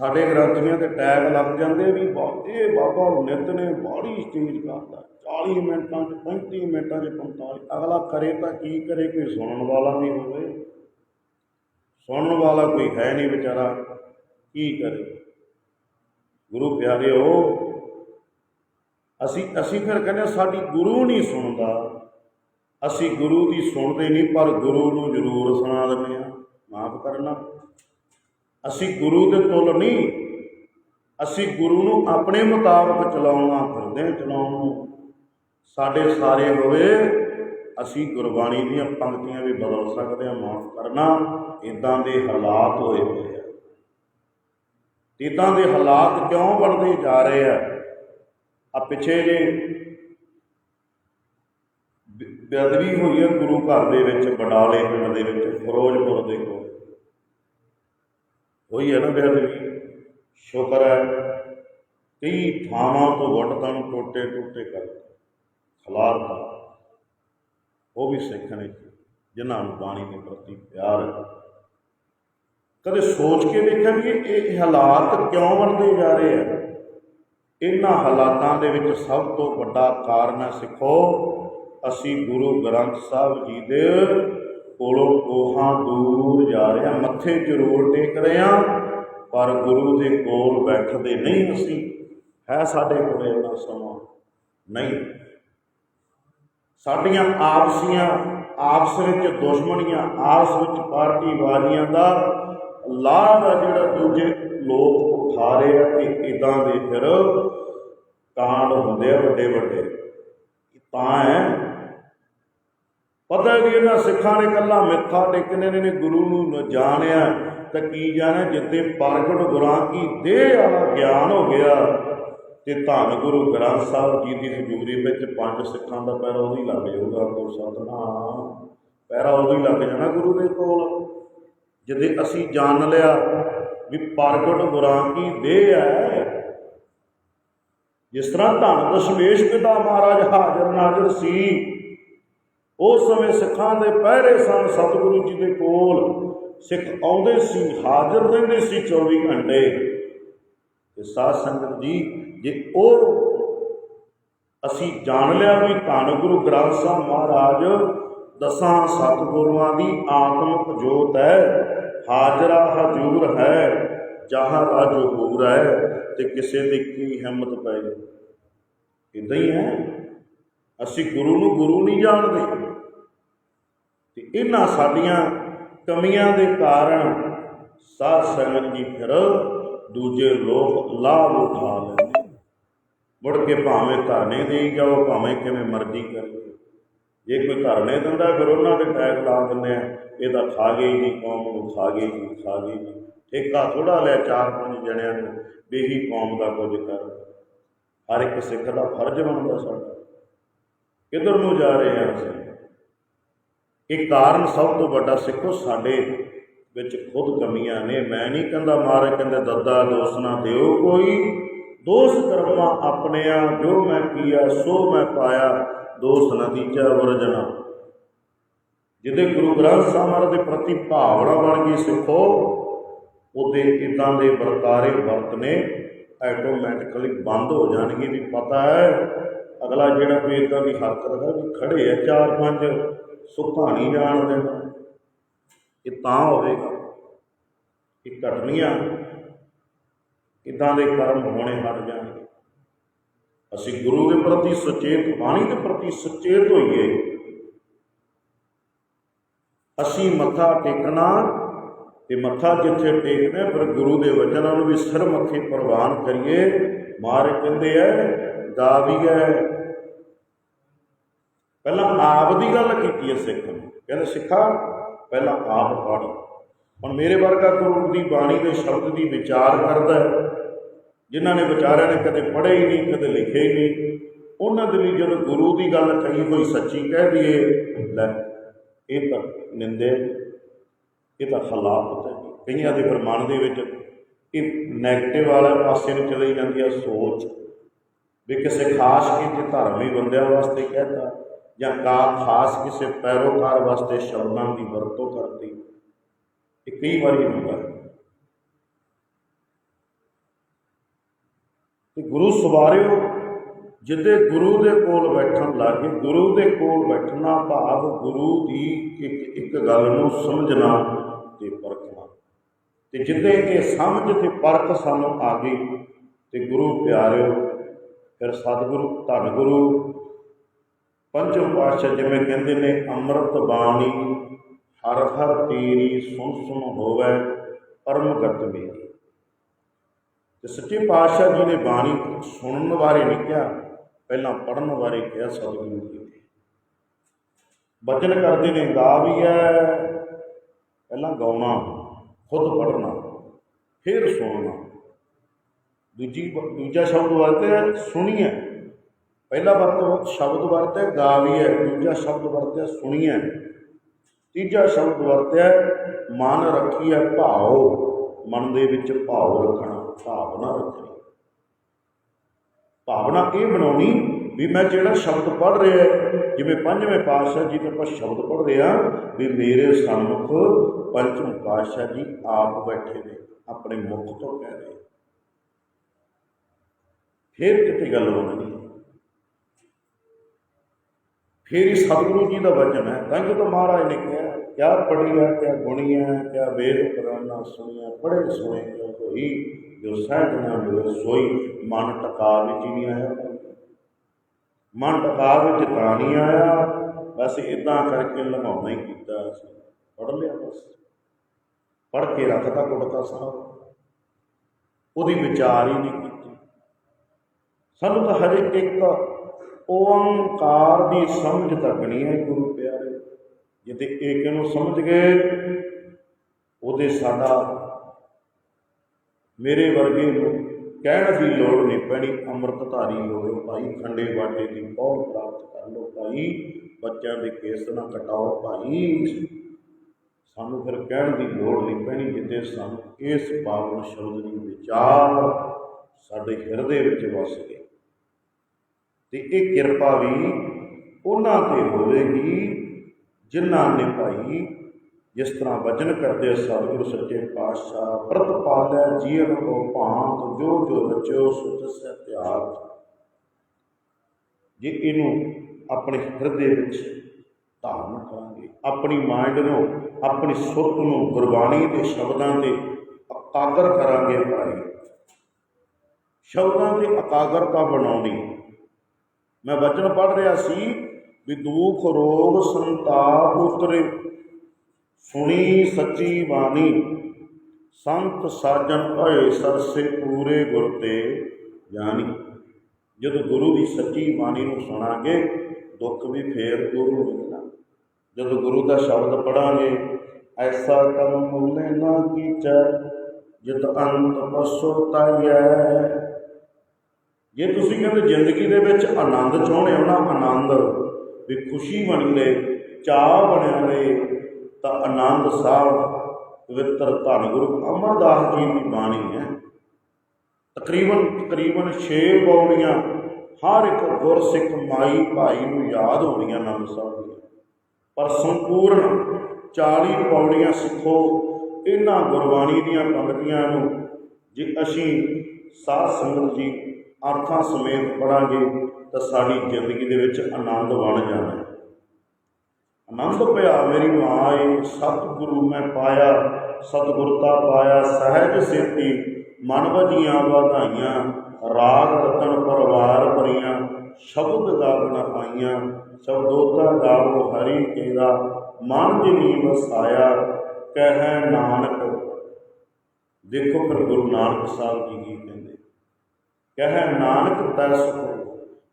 S1: ਸਾਡੇ ਗ੍ਰੰਥੀਆਂ ਤੇ ਟੈਗ ਲੱਗ ਜਾਂਦੇ ਵੀ ਬਾ- ਇਹ ਬਾਬਾ ਨਿਤ ਨੇ ਬਾੜੀ ਸਟੇਜ ਕਰਦਾ 40 ਮਿੰਟਾਂ 'ਚ 35 ਮਿੰਟਾਂ 'ਚ 45 ਅਗਲਾ ਕਰੇ ਤਾਂ ਕੀ ਕਰੇ, ਕੋਈ ਸੁਣਨ ਵਾਲਾ ਨਹੀਂ ਹੋਵੇ। ਸੁਣਨ ਵਾਲਾ ਕੋਈ ਹੈ ਨਹੀਂ ਵਿਚਾਰਾ, ਕੀ ਕਰੇ? ਗੁਰੂ ਪਿਆਰਿਓ, ਅਸੀਂ ਅਸੀਂ ਫਿਰ ਕਹਿੰਦੇ ਸਾਡੀ ਗੁਰੂ ਨਹੀਂ ਸੁਣਦਾ। ਅਸੀਂ ਗੁਰੂ ਦੀ ਸੁਣਦੇ ਨਹੀਂ, ਪਰ ਗੁਰੂ ਨੂੰ ਜ਼ਰੂਰ ਸੁਣਾ ਦਿੰਦੇ ਆ ਮਾਫ ਕਰਨਾ। ਅਸੀਂ ਗੁਰੂ ਦੇ ਤੁਲ ਨਹੀਂ। ਅਸੀਂ ਗੁਰੂ ਨੂੰ ਆਪਣੇ ਮੁਤਾਬਕ ਚਲਾਉਣਾ ਫਿਰਦੇ ਹਾਂ, ਚਲਾਉਣ ਨੂੰ। ਸਾਡੇ ਸਾਰੇ ਹੋਵੇ, ਅਸੀਂ ਗੁਰਬਾਣੀ ਦੀਆਂ ਪੰਕਤੀਆਂ ਵੀ ਬਦਲ ਸਕਦੇ ਹਾਂ, ਮਾਫ ਕਰਨਾ। ਇਦਾਂ ਦੇ ਹਾਲਾਤ ਹੋਏ ਹੋਏ ਆ। ਇਦਾਂ ਦੇ ਹਾਲਾਤ ਕਿਉਂ ਬਣਦੇ ਜਾ ਰਹੇ ਆ? ਆ ਪਿੱਛੇ ਜੇ ਬ- ਬੇਅਦਬੀ ਹੋਈ ਹੈ ਗੁਰੂ ਘਰ ਦੇ ਵਿੱਚ, ਬਡਾਲੇ ਪਿੰਡ ਦੇ ਵਿੱਚ, ਫਿਰੋਜ਼ਪੁਰ ਦੇ ਕੋਲ। ਉਹੀ ਹੈ ਨਾ ਬੇਅਦਬੀ ਸ਼ੁਕਰ ਹੈ, ਕਈ ਥਾਵਾਂ ਤੋਂ ਵਟਤਾਂ ਨੂੰ ਟੋਟੇ ਟੋਟੇ ਕਰ ਖਲਾਰਤਾ ਉਹ ਵੀ ਸਿੱਖ ਨੇ ਜਿਨ੍ਹਾਂ ਨੂੰ ਬਾਣੀ ਦੇ ਪ੍ਰਤੀ ਪਿਆਰ ਹੈ। ਕਦੇ ਸੋਚ ਕੇ ਦੇਖਿਆ ਵੀ ਇਹ ਇਹ ਹਾਲਾਤ ਕਿਉਂ ਬਣਦੇ ਜਾ ਰਹੇ ਆ? ਇਹਨਾਂ ਹਾਲਾਤਾਂ ਦੇ ਵਿੱਚ ਸਭ ਤੋਂ ਵੱਡਾ ਕਾਰਨ ਹੈ, ਸਿੱਖੋ, ਅਸੀਂ ਗੁਰੂ ਗ੍ਰੰਥ ਸਾਹਿਬ ਜੀ ਦੇ ਕੋਲੋਂ ਕੋਹਾਂ ਦੂਰ ਜਾ ਰਹੇ। ਹਾਂ ਮੱਥੇ ਜ਼ਰੂਰ ਟੇਕ ਰਹੇ ਹਾਂ, ਪਰ ਗੁਰੂ ਦੇ ਕੋਲ ਬੈਠਦੇ ਨਹੀਂ ਅਸੀਂ। ਹੈ ਸਾਡੇ ਕੋਲ ਇੰਨਾ ਸਮਾਂ? ਨਹੀਂ। ਸਾਡੀਆਂ ਆਪਸੀਆਂ, ਆਪਸ ਵਿੱਚ ਦੁਸ਼ਮਣੀਆਂ, ਆਪਸ ਵਿੱਚ ਪਾਰਟੀਵਾਦੀਆਂ ਦਾ ਲਾਭ ਆ ਜਿਹੜਾ ਦੂਜੇ ਲੋਕ ਉਠਾ ਰਹੇ ਆ ਤੇ ਇਦਾਂ ਦੇ ਫਿਰ ਕਾਂਡ ਹੁੰਦੇ ਆ ਵੱਡੇ ਵੱਡੇ ਤਾਂ ਹੈ ਪਤਾ ਨਹੀਂ ਇਹਨਾਂ ਸਿੱਖਾਂ ਨੇ ਕੱਲਾ ਮਿੱਥਾ ਟੇਕਨੇ ਨੇ ਨੇ ਗੁਰੂ ਨੂੰ ਜਾਣਿਆ। ਤਾਂ ਕੀ ਜਾਣਿਆ? ਜਿੱਤੇ ਪ੍ਰਗਟ ਗੁਰਾਂ ਕੀ ਦੇਹ ਵਾਲਾ ਗਿਆਨ ਹੋ ਗਿਆ, ਤੇ ਧੰਨ ਗੁਰੂ ਗ੍ਰੰਥ ਸਾਹਿਬ ਜੀ ਦੀ ਹਜ਼ੂਰੀ ਵਿੱਚ ਪੰਜ ਸਿੱਖਾਂ ਦਾ ਪੈਰਾ ਉਹਦੀ ਲੱਗ ਜਾਊਗਾ ਕੋ ਸਤਨਾਮ। ਪੈਰਾ ਉਦੋਂ ਹੀ ਲੱਗ ਜਾਣਾ ਗੁਰੂ ਦੇ ਕੋਲ। ਜਦੇ ਅਸੀਂ ਜਾਣ ਲਿਆ ਵੀ ਪ੍ਰਗਟ ਗੁਰਾਂ ਕੀ ਦੇਹ ਹੈ। ਜਿਸ ਤਰ੍ਹਾਂ ਧੰਨ ਦਸ਼ਮੇਸ਼ ਪਿਤਾ ਮਹਾਰਾਜ ਹਾਜ਼ਰ ਨਾਜ਼ਰ ਸੀ ਉਸ ਸਮੇਂ ਸਿੱਖਾਂ ਦੇ ਪਹਿਰੇ ਸਨ ਸਤਿਗੁਰੂ ਜੀ ਦੇ ਕੋਲ। ਸਿੱਖ ਆਉਂਦੇ ਸੀ, ਹਾਜ਼ਰ ਰਹਿੰਦੇ ਸੀ 24 ਘੰਟੇ। ਤੇ ਸਾਧ ਸੰਗਤ ਜੀ, ਜੇ ਉਹ ਅਸੀਂ ਜਾਣ ਲਿਆ ਵੀ ਧੰਨ ਗੁਰੂ ਗ੍ਰੰਥ ਸਾਹਿਬ ਮਹਾਰਾਜ, ਦਸਾਂ ਸਤਿਗੁਰੂਆਂ ਦੀ ਆਤਮਿਕ ਜੋਤ ਹੈ, ਹਾਜ਼ਰਾ ਹਜੂਰ ਹੈ, ਜਹਾਂ ਰਾਜ ਹੂਰ ਹੈ, ਤੇ ਕਿਸੇ ਦੀ ਕੀ ਹਿੰਮਤ ਪੈ ਜਾਏ ਇਦਾਂ ਹੀ ਹੈ। ਅਸੀਂ ਗੁਰੂ ਨੂੰ ਗੁਰੂ ਨਹੀਂ ਜਾਣਦੇ। ਤੇ ਇਹਨਾਂ ਸਾਡੀਆਂ ਕਮੀਆਂ ਦੇ ਕਾਰਨ ਸਾਧ ਸੰਗਤ ਜੀ ਫਿਰ ਦੂਜੇ ਲੋਕ ਲਾਭ ਉਠਾ ਲੈਂਦੇ ਮੁੜ ਕੇ ਭਾਵੇਂ ਧਰਨੇ ਦੇਈ ਜਾਓ, ਭਾਵੇਂ ਕਿਵੇਂ ਮਰਜ਼ੀ ਕਰੇ। ਜੇ ਕੋਈ ਧਰਨੇ ਦਿੰਦਾ ਫਿਰ ਉਹਨਾਂ ਦੇ ਟੈਗ ਲਾ ਦਿੰਦੇ ਆ। ਇਹ ਤਾਂ ਖਾ ਗਈ ਜੀ ਕੌਮ ਨੂੰ ਖਾ ਗਈ ਜੀ ਖਾ ਗਈ ਜੀ ਠੇਕਾ ਥੋੜਾ ਲਿਆ ਚਾਰ ਪੰਜ ਜਣਿਆਂ ਨੂੰ, ਵੀ ਹੀ ਕੌਮ ਦਾ ਕੁਝ ਕਰ। ਹਰ ਇੱਕ ਸਿੱਖ ਦਾ ਫਰਜ਼ ਬਣਦਾ ਸਾਡਾ। ਕਿੱਧਰ ਨੂੰ ਜਾ ਰਹੇ ਹਾਂ ਅਸੀਂ? ਇਹ ਕਾਰਨ ਸਭ ਤੋਂ ਵੱਡਾ ਸਿੱਖੋ, ਸਾਡੇ ਵਿੱਚ ਖੁਦ ਕਮੀਆਂ ਨੇ। ਮੈਂ ਨਹੀਂ ਕਹਿੰਦਾ ਮਹਾਰਾਜ, ਕਹਿੰਦੇ ਦੱਦਾ ਦੋਸ ਨਾ ਦਿਓ। ਕੋਈ ਦੋਸ ਕਰਮਾ ਆਪਣਿਆਂ, ਜੋ ਮੈਂ ਕੀਆ, ਸੋ ਮੈਂ ਪਾਇਆ। ਦੋਸ ਨਾ ਦੀਜਾ ਵਰਜਨਾ। ਜਿਹਦੇ ਗੁਰੂ ਗ੍ਰੰਥ ਸਾਹਿਬ ਮਹਾਰਾਜ ਦੇ ਪ੍ਰਤੀ ਭਾਵਨਾ ਬਣ ਗਈ ਸਿੱਖੋ, ਉਹਦੇ ਇਦਾਂ ਦੇ ਵਰਤਾਰੇ ਵਰਤਨੇ ਆਟੋਮੈਟਿਕਲੀ ਬੰਦ ਹੋ ਜਾਣਗੇ। ਵੀ ਪਤਾ ਹੈ ਅਗਲਾ ਜਿਹੜਾ ਕੋਈ ਇਦਾਂ ਦੀ ਹਰਕਤ ਹੈ, ਵੀ ਖੜੇ ਆ, ਚਾਰ ਪੰਜ ਸੁੱਖਾਂ ਨਹੀਂ ਜਾਣ ਦੇਣਾ ਇਹ ਤਾਂ ਹੋਵੇਗਾ ਕਿ ਘਟਨੀਆਂ ਇਦਾਂ ਦੇ ਕਰਮ ਹੋਣੇ ਹਟ ਜਾਣਗੇ। ਅਸੀਂ ਗੁਰੂ ਦੇ ਪ੍ਰਤੀ ਸੁਚੇਤ, ਬਾਣੀ ਦੇ ਪ੍ਰਤੀ ਸੁਚੇਤ ਹੋਈਏ। ਅਸੀਂ ਮੱਥਾ ਟੇਕਣਾ ਤੇ ਮੱਥਾ ਜਿੱਥੇ ਟੇਕਣਾ ਪਰ ਗੁਰੂ ਦੇ ਵਚਨਾਂ ਨੂੰ ਵੀ ਸਿਰ ਮੱਥੇ ਪ੍ਰਵਾਨ ਕਰੀਏ। ਮਹਾਰਾਜ ਕਹਿੰਦੇ ਐ ਵੀ ਹੈ। ਪਹਿਲਾਂ ਆਪ ਦੀ ਗੱਲ ਕੀਤੀ ਹੈ ਸਿੱਖ ਨੇ। ਕਹਿੰਦੇ, ਸਿੱਖਾ, ਪਹਿਲਾਂ ਆਪ ਪੜ੍ਹ। ਹੁਣ ਮੇਰੇ ਵਰਗਾ ਗੁਰੂ ਦੀ ਬਾਣੀ ਦੇ ਸ਼ਬਦ ਦੀ ਵਿਚਾਰ ਕਰਦਾ ਹੈ। ਜਿਨ੍ਹਾਂ ਨੇ ਵਿਚਾਰਿਆਂ ਨੇ ਕਦੇ ਪੜ੍ਹੇ ਹੀ ਨਹੀਂ, ਕਦੇ ਲਿਖੇ ਹੀ ਨਹੀਂ। ਉਹਨਾਂ ਦੇ ਲਈ ਜਦੋਂ ਗੁਰੂ ਦੀ ਗੱਲ ਕਹੀ ਹੋਈ, ਸੱਚੀ ਕਹਿ ਦਈਏ, ਲੈ, ਇਹ ਤਾਂ ਨਿੰਦੇ ਇਹ ਤਾਂ ਖਿਲਾਫ ਹੈ। ਕਈਆਂ ਦੇ ਫਿਰ ਦੇ ਵਿੱਚ ਇਹ ਨੈਗੇਟਿਵ ਵਾਲੇ ਪਾਸੇ ਨੂੰ ਚਲੀ ਜਾਂਦੀ ਹੈ ਸੋਚ। ਵੀ ਕਿਸੇ ਖਾਸ ਕਿਸੇ ਧਾਰਮੀ ਬੰਦਿਆਂ ਵਾਸਤੇ ਕਹਿਤਾ ਜਾਂ ਕਾ ਖਾਸ ਕਿਸੇ ਪੈਰੋਕਾਰ ਵਾਸਤੇ ਸ਼ਬਦਾਂ ਦੀ ਵਰਤੋਂ ਕਰਤੀ। ਇਹ ਕਈ ਵਾਰੀ ਹੁੰਦਾ ਹੈ। ਤੇ ਗੁਰੂ ਸਵਾਰਿਓ, ਜਿੱਦੇ ਗੁਰੂ ਦੇ ਕੋਲ ਬੈਠਣ ਲੱਗੇ, ਗੁਰੂ ਦੇ ਕੋਲ ਬੈਠਣਾ ਭਾਵ ਗੁਰੂ ਦੀ ਇੱਕ ਇੱਕ ਗੱਲ ਨੂੰ ਸਮਝਣਾ ਤੇ ਪਰਖਣਾ। ਤੇ ਜਿੱਦੇ ਇਹ ਸਮਝ ਤੇ ਪਰਖ ਸਾਨੂੰ ਆ ਗਈ, ਤੇ ਗੁਰੂ ਪਿਆਰਿਓ ਫਿਰ ਸਤਿਗੁਰੂ, ਧੰਨ ਗੁਰੂ ਪੰਚਮ ਪਾਤਸ਼ਾਹ ਜਿਵੇਂ ਕਹਿੰਦੇ ਨੇ, ਅੰਮ੍ਰਿਤ ਬਾਣੀ, ਹਰ ਹਰ ਤੇਰੀ ਸੁਣ ਸੁਣ ਹੋਵੇ, ਪਰਮ ਗਤ ਮੇਰੀ ਤੇ ਸੱਚੇ ਪਾਤਸ਼ਾਹ ਜੀ ਨੇ ਬਾਣੀ ਸੁਣਨ ਬਾਰੇ ਨਹੀਂ ਕਿਹਾ, ਪਹਿਲਾਂ ਪੜਨ ਬਾਰੇ ਕਿਹਾ ਸਤਿਗੁਰੂ ਜੀ ਨੇ। ਬਚਨ ਕਰਦੇ ਨੇ, ਗਾ ਵੀ ਹੈ ਪਹਿਲਾਂ ਗਾਉਣਾ, ਖੁਦ ਪੜਨਾ ਫਿਰ ਸੁਣਨਾ। ਦੂਜੀ ਦੂਜਾ ਸ਼ਬਦ ਵਰਤਿਆ ਸੁਣੀਏ ਪਹਿਲਾ ਵਰਤ ਸ਼ਬਦ ਵਰਤਿਆ ਗਾ ਵੀ ਹੈ ਦੂਜਾ ਸ਼ਬਦ ਵਰਤਿਆ ਸੁਣੀਏ ਤੀਜਾ ਸ਼ਬਦ ਵਰਤਿਆ ਮਨ ਰੱਖੀਐ ਭਾਉ। ਮਨ ਦੇ ਵਿੱਚ ਭਾਵ ਰੱਖਣਾ, ਭਾਵਨਾ ਰੱਖਣੀ। ਭਾਵਨਾ ਇਹ ਬਣਾਉਣੀ ਵੀ ਮੈਂ ਜਿਹੜਾ ਸ਼ਬਦ ਪੜ੍ਹ ਰਿਹਾ, ਜਿਵੇਂ ਪੰਜਵੇਂ ਪਾਤਸ਼ਾਹ ਜੀ ਤੋਂ ਆਪਾਂ ਸ਼ਬਦ ਪੜ੍ਹ ਰਹੇ ਵੀ ਮੇਰੇ ਸਨਮੁਖ ਪੰਚਮ ਪਾਤਸ਼ਾਹ ਜੀ ਆਪ ਬੈਠੇ ਨੇ, ਆਪਣੇ ਮੁਖ ਤੋਂ ਕਹਿ ਰਹੇ ਫਿਰ ਕਿਤੇ ਗੱਲ ਹੋਣੀ? ਫਿਰ ਹੀ ਸਤਿਗੁਰੂ ਜੀ ਦਾ ਵਚਨ ਹੈ। ਤਾਂ ਕਿ ਤਾਂ ਮਹਾਰਾਜ ਨੇ ਕਿਹਾ, ਕਿਆ ਪੜੀਆ ਕਿਆ ਗੁਣੀਆ ਕਿਆ ਵੇਦ ਪੁਰਾਣਾ ਸੁਣੀਆਂ ਪੜੇ ਸੁਣੇ, ਕਿਉ ਹੋਈ ਜੋ ਸਹਿਜ ਨਾ ਮਿਲੇ ਸੋਈ ਮਨ ਟਕਾ ਵਿੱਚ ਹੀ ਨਹੀਂ ਆਇਆ। ਮਨ ਟਕਾ ਵਿੱਚ ਤਾਂ ਨਹੀਂ ਆਇਆ। ਬਸ ਇਦਾਂ ਕਰਕੇ ਲੰਘਾਉਣਾ ਹੀ ਕੀਤਾ ਅਸੀਂ। ਪੜ ਲਿਆ ਬਸ। ਪੜ ਕੇ ਰੱਖਦਾ ਗੁਰਤਾ ਸਾਹਿਬ ਉਹਦੀ ਵਿਚਾਰ ਹੀ ਨਹੀਂ ਸਾਨੂੰ ਤਾਂ ਹਜੇ ਇੱਕ ਓੰਕਾਰ ਦੀ ਸਮਝ ਤੱਕ ਨਹੀਂ ਹੈ ਗੁਰੂ ਪਿਆਰੇ। ਜਿੱਤੇ ਏਕ ਨੂੰ ਸਮਝ ਗਏ, ਉਹਦੇ ਸਾਡਾ ਮੇਰੇ ਵਰਗੇ ਨੂੰ ਕਹਿਣ ਦੀ ਲੋੜ ਨਹੀਂ ਪੈਣੀ, ਅੰਮ੍ਰਿਤਧਾਰੀ ਹੋਵੇ ਭਾਈ, ਖੰਡੇ ਬਾਟੇ ਦੀ ਪੌਣ ਪ੍ਰਾਪਤ ਕਰ ਲਓ ਭਾਈ, ਬੱਚਿਆਂ ਦੇ ਕੇਸ ਨਾ ਕਟਾਓ ਭਾਈ। ਸਾਨੂੰ ਫਿਰ ਕਹਿਣ ਦੀ ਲੋੜ ਨਹੀਂ ਪੈਣੀ ਜਿੱਤੇ ਸਾਨੂੰ ਇਸ ਪਾਵਨ ਸ਼ਬਦ ਦੀ ਵਿਚਾਰ ਸਾਡੇ ਹਿਰਦੇ ਵਿੱਚ ਵਸ ਗਏ। ਤੇ ਇਹ ਕਿਰਪਾ ਵੀ ਉਹਨਾਂ ਤੇ ਹੋਵੇਗੀ, ਜਿਨ੍ਹਾਂ ਨੇ ਭਾਈ ਜਿਸ ਤਰ੍ਹਾਂ ਵਚਨ ਕਰਦੇ ਸਤਿਗੁਰ ਸੱਚੇ ਪਾਤਸ਼ਾਹ ਪ੍ਰਤਪਾਲੈ ਜੀਵਨ ਕੋ ਭਾਂਤ, ਜੋ ਜੋ ਰਚਿਓ ਸੁਤ ਸਤਿਆਤ ਜੇ ਇਹਨੂੰ ਆਪਣੇ ਹਿਰਦੇ ਵਿੱਚ ਧਾਰਨ ਕਰਾਂਗੇ, ਆਪਣੀ ਮਾਈਂਡ ਨੂੰ, ਆਪਣੀ ਸੁਰਤ ਨੂੰ ਗੁਰਬਾਣੀ ਦੇ ਸ਼ਬਦਾਂ ਦੇ ਅਕਾਗਰ ਕਰਾਂਗੇ ਭਾਈ। ਸ਼ਬਦਾਂ ਤੇ ਅਕਾਗਰਤਾ ਬਣਾਉਣੀ ਮੈਂ ਵਚਨ ਪੜ੍ਹ ਰਿਹਾ ਸੀ ਵੀ ਦੁੱਖ ਰੋਗ ਸੰਤਾਪ ਉਤਰੇ। ਸੁਣੀ ਸੱਚੀ ਬਾਣੀ। ਸੰਤ ਸਾਜਣ ਹੋਏ ਸਰਸੇ ਪੂਰੇ ਗੁਰ ਤੇ ਜਾਣੀ ਜਦੋਂ ਗੁਰੂ ਦੀ ਸੱਚੀ ਬਾਣੀ ਨੂੰ ਸੁਣਾਂਗੇ, ਦੁੱਖ ਵੀ ਫੇਰ ਦੂਰ ਹੋਣਗੇ ਜਦੋਂ ਗੁਰੂ ਦਾ ਸ਼ਬਦ ਪੜਾਂਗੇ ਐਸਾ ਕਮ ਮੁੱਲੇ ਨਾ ਕੀਚੈ, ਜਿਤ ਅੰਤ ਪਸੁਤਾਇਐ ਜੇ ਤੁਸੀਂ ਕਹਿੰਦੇ ਜ਼ਿੰਦਗੀ ਦੇ ਵਿੱਚ ਆਨੰਦ ਚਾਹੁੰਦੇ ਹੋ ਨਾ, ਆਨੰਦ ਵੀ ਖੁਸ਼ੀ ਬਣੀ ਰਹੇ ਚਾਹ ਬਣਿਆ ਰਹੇ ਤਾਂ ਆਨੰਦ ਸਾਹਿਬ ਪਵਿੱਤਰ ਧੰਨ ਗੁਰੂ ਅਮਰਦਾਸ ਜੀ ਦੀ ਬਾਣੀ ਹੈ। ਤਕਰੀਬਨ ਤਕਰੀਬਨ 6 ਪੌੜੀਆਂ ਹਰ ਇੱਕ ਗੁਰਸਿੱਖ ਮਾਈ ਭਾਈ ਨੂੰ ਯਾਦ ਹੋਣੀਆਂ ਆਨੰਦ ਸਾਹਿਬ ਦੀਆਂ। ਪਰ ਸੰਪੂਰਨ 40 ਪੌੜੀਆਂ ਸਿੱਖੋ, ਇਹਨਾਂ ਗੁਰਬਾਣੀ ਦੀਆਂ ਪੰਕਤੀਆਂ ਨੂੰ ਜੇ ਅਸੀਂ ਸਾਧ ਸੰਗਤ ਜੀ ਅਰਥਾਂ ਸਮੇਤ ਪੜਾਂਗੇ ਤਾਂ ਸਾਡੀ ਜ਼ਿੰਦਗੀ ਦੇ ਵਿੱਚ ਆਨੰਦ ਬਣ ਜਾਣਾ ਹੈ। ਆਨੰਦ ਪਿਆ, ਮੇਰੀ ਮਾਂ ਏ ਸਤਿਗੁਰੂ ਮੈਂ ਪਾਇਆ ਸਤਿਗੁਰਤਾ ਪਾਇਆ, ਸਹਿਜ ਸੇਤੀ, ਮਨ ਵਜੀਆਂ ਵਧਾਈਆਂ, ਰਾਗ ਰਤਨ ਪਰਵਾਰ ਭਰੀਆਂ, ਸ਼ਬਦ ਗਾਵਣ ਆਈਆਂ ਸ਼ਬਦੋਤਾ ਗਾਵੋ ਹਰੀ ਕੇਰਾ, ਮਨ ਜਿਨੀ ਵਸਾਇਆ ਕਹਿ ਨਾਨਕ, ਦੇਖੋ ਫਿਰ ਗੁਰੂ ਨਾਨਕ ਸਾਹਿਬ ਜੀ ਕੀ ਕਹਿੰਦੇ ਕਹਿ, ਨਾਨਕ, ਤੈ ਸੁਖ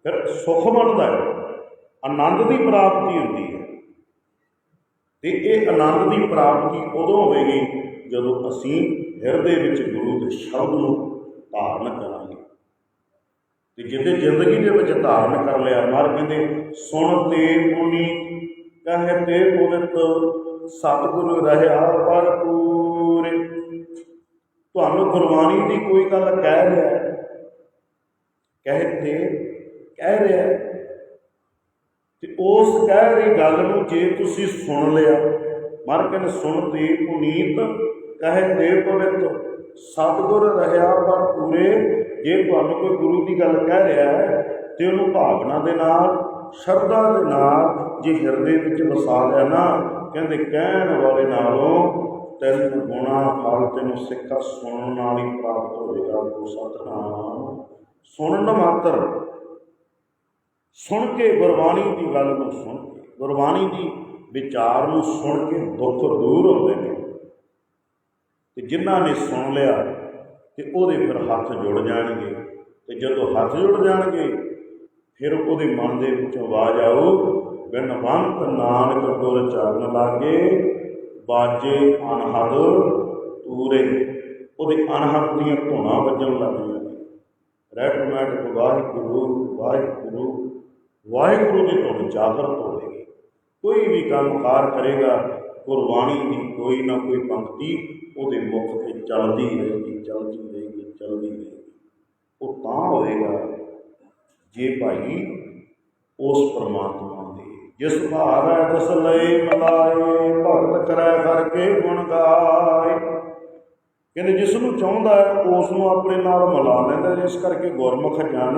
S1: ਫਿਰ ਸੁਖ ਬਣਦਾ ਹੈ। ਆਨੰਦ ਦੀ ਪ੍ਰਾਪਤੀ ਹੁੰਦੀ ਹੈ। ਤੇ ਇਹ ਆਨੰਦ ਦੀ ਪ੍ਰਾਪਤੀ ਉਦੋਂ ਹੋਵੇਗੀ ਜਦੋਂ ਅਸੀਂ ਹਿਰਦੇ ਵਿੱਚ ਗੁਰੂ ਦੇ ਸ਼ਬਦ ਨੂੰ ਧਾਰਨ ਕਰਾਂਗੇ। ਤੇ ਜਿਹਦੇ ਜ਼ਿੰਦਗੀ ਦੇ ਵਿੱਚ ਧਾਰਨ ਕਰ ਲਿਆ ਮਾਰ ਕਹਿੰਦੇ ਸੁਣ ਤੇ ਪੁਨੀ ਕਹੇ ਤੇ ਪਵਿੱਤ ਸਤਿਗੁਰੂ ਰਹਿਆ ਪੂਰੇ ਤੁਹਾਨੂੰ ਗੁਰਬਾਣੀ ਦੀ ਕੋਈ ਗੱਲ ਕਹਿ ਰਿਹਾ ਹੈ ਕਹਿ ਤੇ ਕਹਿ ਰਿਹਾ ਤੇ ਉਸ ਕਹਿ ਰਹੀ ਗੱਲ ਨੂੰ ਜੇ ਤੁਸੀਂ ਸੁਣ ਲਿਆ ਮਰ ਕੇ ਸੁਣ ਤੇ, ਪੁਨੀਤ ਕਹੇ ਤੇ ਪਵਿੱਤ, ਸਤਿਗੁਰ ਰਹਿਆ ਪਰ ਪੂਰੇ ਜੇ ਤੁਹਾਨੂੰ ਕੋਈ ਗੁਰੂ ਦੀ ਗੱਲ ਕਹਿ ਰਿਹਾ ਹੈ, ਤੇ ਉਹਨੂੰ ਭਾਵਨਾ ਦੇ ਨਾਲ, ਸ਼ਰਧਾ ਦੇ ਨਾਲ, ਜੇ ਹਿਰਦੇ ਵਿੱਚ ਵਸਾ ਲਿਆ ਨਾ, ਕਹਿੰਦੇ ਕਹਿਣ ਵਾਲੇ ਨਾਲੋਂ ਤੈਨੂੰ ਗੁਣਾ ਫਲ ਤੈਨੂੰ ਸਿੱਖਾ ਸੁਣਨ ਨਾਲ ਹੀ ਪ੍ਰਾਪਤ ਹੋਵੇਗਾ ਕੋ ਸਤਨਾਮ। ਸੁਣਨ ਮਾਤਰ ਸੁਣ ਕੇ ਗੁਰਬਾਣੀ ਦੀ ਗੱਲ ਨੂੰ ਸੁਣ ਕੇ, ਗੁਰਬਾਣੀ ਦੀ ਵਿਚਾਰ ਨੂੰ ਸੁਣ ਕੇ ਦੁੱਖ ਦੂਰ ਹੁੰਦੇ ਨੇ। ਤੇ ਜਿਨ੍ਹਾਂ ਨੇ ਸੁਣ ਲਿਆ, ਤੇ ਉਹਦੇ ਫਿਰ ਹੱਥ ਜੁੜ ਜਾਣਗੇ। ਤੇ ਜਦੋਂ ਹੱਥ ਜੁੜ ਜਾਣਗੇ, ਫਿਰ ਉਹਦੇ ਮਨ ਦੇ ਵਿੱਚੋਂ ਆਵਾਜ਼ ਆਊ, ਬਿਨਵੰਤ ਨਾਨਕ ਗੁਰ ਚਰਨ ਲਾਗੇ, ਬਾਜੇ ਅਨਹਦ ਤੂਰੇ। ਉਹਦੇ ਅਨਹਦ ਦੀਆਂ ਧੁਨਾਂ ਵੱਜਣ ਲੱਗੀਆਂ ਨੇ ਰੈਟਮੈਟਿਕ ਵਾਹਿਗੁਰੂ ਵਾਹਿਗੁਰੂ ਵਾਹਿਗੁਰੂ ਦੀ ਧੁਨ ਜਾਗਰਤ ਹੋਵੇਗੀ। ਕੋਈ ਵੀ ਕੰਮਕਾਰ ਕਰੇਗਾ ਗੁਰਬਾਣੀ ਦੀ ਕੋਈ ਨਾ ਕੋਈ ਪੰਕਤੀ ਉਹਦੇ ਮੁਖ ਤੇ ਚੱਲਦੀ ਰਹੇਗੀ ਚੱਲਦੀ ਰਹੇਗੀ ਚੱਲਦੀ ਰਹੇਗੀ। ਉਹ ਤਾਂ ਹੋਵੇਗਾ ਜੇ ਭਾਈ ਉਸ ਪਰਮਾਤਮਾ ਦੇ ਜਿਸ ਭਾਵ ਹੈ ਤਿਸ ਲਈ ਮਲਾਏ, ਭਗਤ ਕਰੈ ਕਰਕੇ ਗੁਣ ਗਾਏ। ਕਹਿੰਦੇ ਜਿਸ ਨੂੰ ਚਾਹੁੰਦਾ ਹੈ, ਉਸ ਨੂੰ ਆਪਣੇ ਨਾਲ ਮਿਲਾ ਲੈਂਦਾ ਇਸ ਕਰਕੇ ਗੁਰਮੁਖ ਜਨ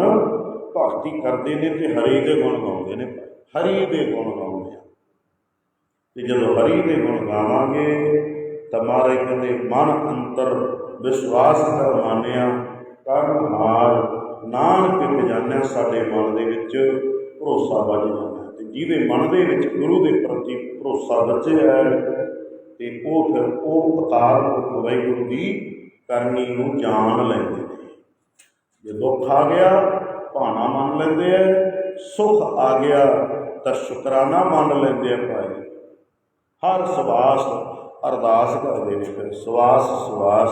S1: ਭਗਤੀ ਕਰਦੇ ਨੇ ਤੇ ਹਰੀ ਦੇ ਗੁਣ ਗਾਉਂਦੇ ਨੇ। ਹਰੀ ਦੇ ਗੁਣ ਗਾਉਂਦੇ ਆ। ਤੇ ਜਦੋਂ ਹਰੀ ਦੇ ਗੁਣ ਗਾਵਾਂਗੇ, ਤਾਂ ਮਾਰੇ ਕਹਿੰਦੇ, ਮਨ ਅੰਤਰ ਵਿਸ਼ਵਾਸ ਕਰ ਮਾਨਿਆ, ਕਰਨ ਹਾਰ ਨਾਨਕ ਤੇ ਜਾਣਿਆ, ਸਾਡੇ ਮਨ ਦੇ ਵਿੱਚ ਭਰੋਸਾ ਵੱਜ ਜਾਂਦਾ ਤੇ ਜਿਹਦੇ ਮਨ ਦੇ ਵਿੱਚ ਗੁਰੂ ਦੇ ਪ੍ਰਤੀ ਭਰੋਸਾ ਬਚਿਆ ਹੈ ਤੇ ਉਹ ਫਿਰ ਉਹ ਅਕਾਲ ਵਾਹਿਗੁਰੂ ਦੀ ਕਰਨੀ ਨੂੰ ਜਾਣ ਲੈਂਦੇ ਨੇ। ਜੇ ਦੁੱਖ ਆ ਗਿਆ, ਭਾਣਾ ਮੰਨ ਲੈਂਦੇ ਆ, ਸੁਖ ਆ ਗਿਆ ਤਾਂ ਸ਼ੁਕਰਾਨਾ ਮੰਨ ਲੈਂਦੇ ਆ ਭਾਈ। ਹਰ ਸਵਾਸ ਅਰਦਾਸ ਕਰਦੇ ਨੇ ਫਿਰ, ਸਵਾਸ ਸਵਾਸ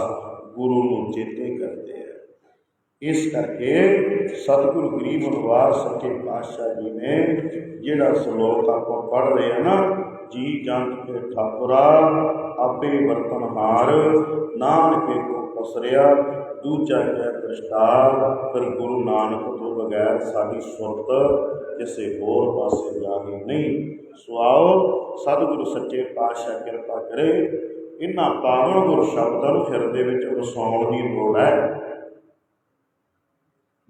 S1: ਗੁਰੂ ਨੂੰ ਚੇਤੇ ਕਰਦੇ ਆ। ਇਸ ਕਰਕੇ ਸਤਿਗੁਰੂ ਗਰੀਬ ਨਿਵਾਸ ਸੱਚੇ ਪਾਤਸ਼ਾਹ ਜੀ ਨੇ ਜਿਹੜਾ ਸ਼ਲੋਕ ਆਪਾਂ ਪੜ੍ਹ ਰਹੇ ਆ ਨਾ ਜੀ ਜੰਤ ਕੇ ਠਾਕੁਰਾ, ਆਪੇ ਵਰਤਨਹਾਰ ਨਾਨਕੇ ਕੋ ਪਸਰਿਆ, ਦੂਜਾ ਹੈ ਦ੍ਰਿਸ਼ਟਾਰ, ਫਿਰ ਗੁਰੂ ਨਾਨਕ ਤੋਂ ਬਗੈਰ ਸਾਡੀ ਸੁਰਤ ਕਿਸੇ ਹੋਰ ਪਾਸੇ ਜਾਣੀ ਨਹੀਂ। ਸੁਆਓ ਸਤਿਗੁਰੂ ਸੱਚੇ ਪਾਤਸ਼ਾਹ ਕਿਰਪਾ ਕਰੇ ਇਹਨਾਂ ਪਾਵਨ ਗੁਰ ਸ਼ਬਦਾਂ ਨੂੰ ਹਿਰਦੇ ਵਿੱਚ ਵਸਾਉਣ ਦੀ ਲੋੜ ਹੈ।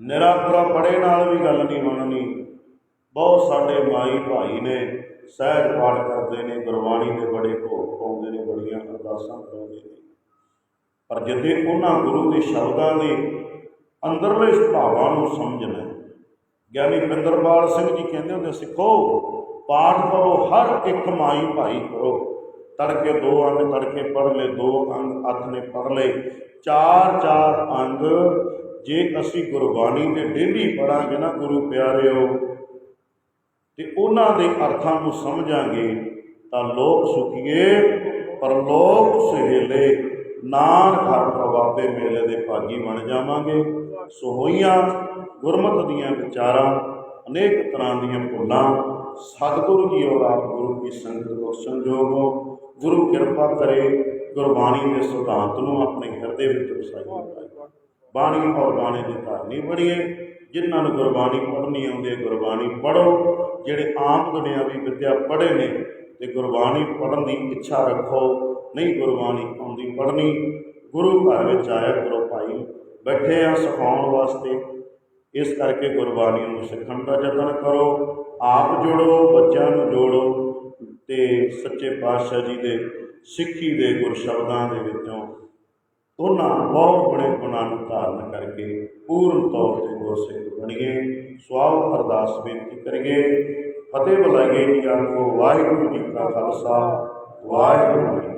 S1: ਨਿਰਾਪਰਾ ਪੜੇ ਨਾਲ ਵੀ ਗੱਲ ਨਹੀਂ ਮੰਨਣੀ। ਬਹੁਤ ਸਾਡੇ ਮਾਈ ਭਾਈ ਨੇ ਸਹਿਜ ਪਾਠ ਕਰਦੇ ਨੇ, ਗੁਰਬਾਣੀ ਦੇ ਬੜੇ ਭੋਗ ਪਾਉਂਦੇ ਨੇ, ਬੜੀਆਂ ਅਰਦਾਸਾਂ ਕਰਾਉਂਦੇ ਨੇ। ਪਰ ਜਿੱਥੇ ਉਹਨਾਂ ਗੁਰੂ ਦੇ ਸ਼ਬਦਾਂ ਦੇ ਅੰਦਰਲੇ ਸੁਭਾਵਾਂ ਨੂੰ ਸਮਝਣਾ ਗਿਆਨੀ ਪਿੰਦਰਪਾਲ ਸਿੰਘ ਜੀ ਕਹਿੰਦੇ ਹੁੰਦੇ ਸਿੱਖੋ, ਪਾਠ ਕਰੋ, ਹਰ ਇੱਕ ਮਾਈ ਭਾਈ ਕਰੋ। ਤੜਕੇ ਦੋ ਅੰਗ ਤੜਕੇ ਪੜ੍ਹ ਲੈ ਦੋ ਅੰਗ ਅੱਠ ਨੇ ਪੜ੍ਹ ਲਏ, ਚਾਰ ਚਾਰ ਅੰਗ ਜੇ ਅਸੀਂ ਗੁਰਬਾਣੀ ਦੇ ਡੇਲੀ ਪੜਾਂਗੇ ਨਾ, ਗੁਰੂ ਪਿਆਰਿਓ ਤੇ ਉਹਨਾਂ ਦੇ ਅਰਥਾਂ ਨੂੰ ਸਮਝਾਂਗੇ ਤਾਂ ਲੋਕ ਸੁਖੀਏ ਪਰਲੋਕ ਸੁਹੇਲੇ ਨਾਨਕ ਹਰ ਪ੍ਰਭਾਵੇ ਮੇਲੇ ਦੇ ਭਾਗੀ ਬਣ ਜਾਵਾਂਗੇ। ਸੋ ਹੋਈਆਂ ਗੁਰਮਤਿ ਦੀਆਂ ਵਿਚਾਰਾਂ, ਅਨੇਕ ਤਰ੍ਹਾਂ ਦੀਆਂ ਭੁੱਲਾਂ, ਸਤਿਗੁਰੂ ਜੀ ਔਰ ਆਪ ਗੁਰੂ ਕੀ ਸੰਗਤ ਬਖਸ਼ਣ ਜੋਗੋ ਗੁਰੂ ਕਿਰਪਾ ਕਰੇ, ਗੁਰਬਾਣੀ ਦੇ ਸਿਧਾਂਤ ਨੂੰ ਆਪਣੇ ਹਿਰਦੇ ਵਿੱਚ ਵਸਾਈਏ। ਬਾਣੀ ਔਰ ਬਾਣੀ ਦੀ ਧਾਰਨੀ ਬਣੀਏ। ਜਿਨ੍ਹਾਂ ਨੂੰ ਗੁਰਬਾਣੀ ਪੜ੍ਹਨੀ ਆਉਂਦੀ ਹੈ, ਗੁਰਬਾਣੀ ਪੜ੍ਹੋ। ਜਿਹੜੇ ਆਮ ਦੁਨਿਆਵੀ ਵਿੱਦਿਆ ਪੜ੍ਹੇ ਨੇ ਤੇ ਗੁਰਬਾਣੀ ਪੜ੍ਹਨ ਦੀ ਇੱਛਾ ਰੱਖੋ। ਨਹੀਂ ਗੁਰਬਾਣੀ ਆਉਂਦੀ ਪੜ੍ਹਨੀ, ਗੁਰੂ ਘਰ ਵਿੱਚ ਆਇਆ ਗੁਰੂ ਭਾਈ। ਬੈਠੇ ਆ ਸਿਖਾਉਣ ਵਾਸਤੇ। ਇਸ ਕਰਕੇ ਗੁਰਬਾਣੀ ਨੂੰ ਸਿੱਖਣ ਦਾ ਯਤਨ ਕਰੋ। ਆਪ ਜੋੜੋ, ਬੱਚਿਆਂ ਨੂੰ ਜੋੜੋ ਤੇ ਸੱਚੇ ਪਾਤਸ਼ਾਹ ਜੀ ਦੇ ਸਿੱਖੀ ਦੇ ਗੁਰ ਸ਼ਬਦਾਂ ਦੇ ਵਿੱਚੋਂ ਉਹਨਾਂ ਬਹੁਤ ਬੜੇ ਗੁਣਾਂ ਨੂੰ ਧਾਰਨ ਕਰਕੇ ਪੂਰਨ ਤੌਰ ਤੇ ਗੁਰਸਿੱਖ ਬਣੀਏ ਸਵਾਲ ਅਰਦਾਸ ਬੇਨਤੀ ਕਰੀਏ। ਫਤਿਹ ਬੁਲਾਈਏ ਜੀ ਆਖੋ, ਵਾਹਿਗੁਰੂ ਜੀ ਕਾ ਖਾਲਸਾ, ਵਾਹਿਗੁਰੂ ਜੀ